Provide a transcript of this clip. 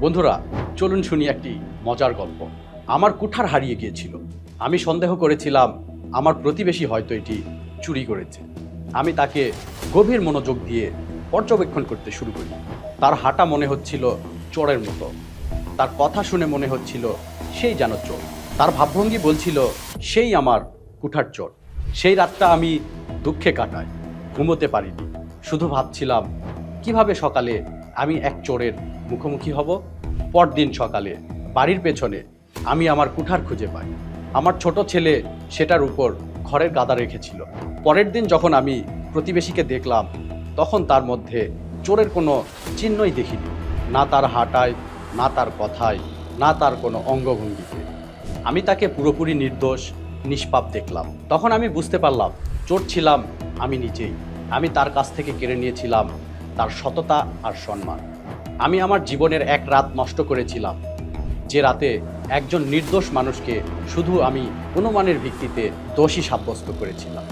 বন্ধুরা, চলুন শুনি একটি মজার গল্প। আমার কুঠার হারিয়ে গিয়েছিল। আমি সন্দেহ করেছিলাম আমার প্রতিবেশী হয়তো এটি চুরি করেছে। আমি তাকে গভীর মনোযোগ দিয়ে পর্যবেক্ষণ করতে শুরু করি। তার হাঁটা মনে হচ্ছিল চোরের মতো। তার কথা শুনে মনে হচ্ছিল সেই যেন চোর। তার ভাবভঙ্গি বলছিল সেই আমার কুঠার চোর। সেই রাতটা আমি দুঃখে কাটাই ঘুমোতে পারিনি। শুধু ভাবছিলাম, কীভাবে সকালে আমি এক চোরের মুখোমুখি হব। পরদিন সকালে বাড়ির পেছনে আমি আমার কুঠার খুঁজে পাই। আমার ছোট ছেলে সেটার উপর ঘরের গাদা রেখেছিল। পরের দিন যখন আমি প্রতিবেশীকে দেখলাম, তখন তার মধ্যে চোরের কোনো চিহ্নই দেখিনি। না তার হাঁটায়, না তার কথায়, না তার কোনো অঙ্গভঙ্গিতে। আমি তাকে পুরোপুরি নির্দোষ, নিষ্পাপ দেখলাম। তখন আমি বুঝতে পারলাম, চোর ছিলাম আমি নিজেই। আমি তার কাছ থেকে কেড়ে নিয়েছিলাম তার সততা আর সম্মান। আমি আমার জীবনের এক রাত নষ্ট করেছিলাম। যে রাতে একজন নির্দোষ মানুষকে শুধু আমি অনুমানের ভিত্তিতে দোষী সাব্যস্ত করেছিলাম।